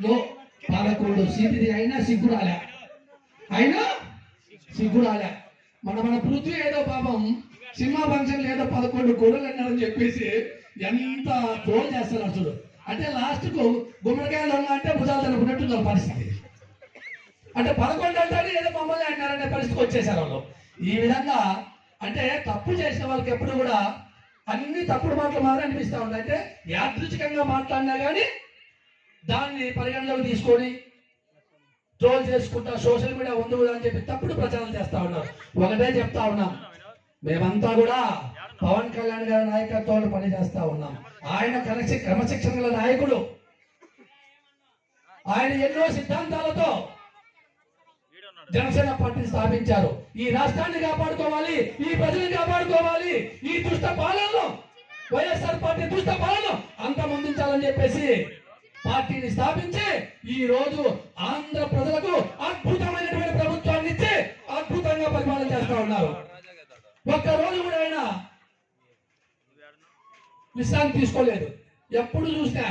లో పదకొండు సీట్లు అయినా సిగ్గురాలే. అయినా సిగ్గురాలే. మన మన పృథ్వీ ఏదో పాపం సినిమా ఫంక్షన్ ఏదో పదకొండు గొడవలు అన్నారని చెప్పేసి ఎంత ట్రోల్ చేస్తారు అసలు. అంటే లాస్ట్కు గుమ్మడికాయలు ఉన్నా అంటే భుజాలు తనుకున్నట్టు పరిస్థితి. అంటే పదకొండు అంటారు ఏదో మమ్మల్ని అంటారనే పరిస్థితి వచ్చేసారు వాళ్ళు. ఈ విధంగా అంటే తప్పు చేసిన వాళ్ళకి ఎప్పుడు కూడా అన్ని తప్పుడు మాటలు మాత్రం అనిపిస్తా ఉంటాయి. అంటే యాదృచ్ఛికంగా మాట్లాడినా కానీ దాన్ని పరిగణలోకి తీసుకొని ట్రోల్ చేసుకుంటా సోషల్ మీడియా ఉంది కదా అని చెప్పి తప్పుడు ప్రచారం చేస్తా ఉన్నారు ఒకటే చెప్తా ఉన్నాం. మేమంతా కూడా పవన్ కళ్యాణ్ గారి నాయకత్వంలో పనిచేస్తా ఉన్నాం. ఆయన కనెక్షన్ క్రమశిక్షణ గల నాయకుడు. ఆయన ఎన్నో సిద్ధాంతాలతో జనసేన పార్టీ స్థాపించారు. ఈ రాష్ట్రాన్ని కాపాడుకోవాలి ఈ ప్రజల్ని కాపాడుకోవాలి ఈ దుష్ట పాలనలో వైఎస్ఆర్ పార్టీ దుష్ట పాలన అంతమొందించాలని చెప్పేసి పార్టీని స్థాపించి ఈ రోజు ఆంధ్ర ప్రజలకు అద్భుతమైనటువంటి ప్రభుత్వాన్ని ఇచ్చి అద్భుతంగా పరిపాలన చేస్తా ఉన్నారు. ఒక్క రోజు కూడా ఆయన విశ్రాంతి తీసుకోలేదు. ఎప్పుడు చూసినా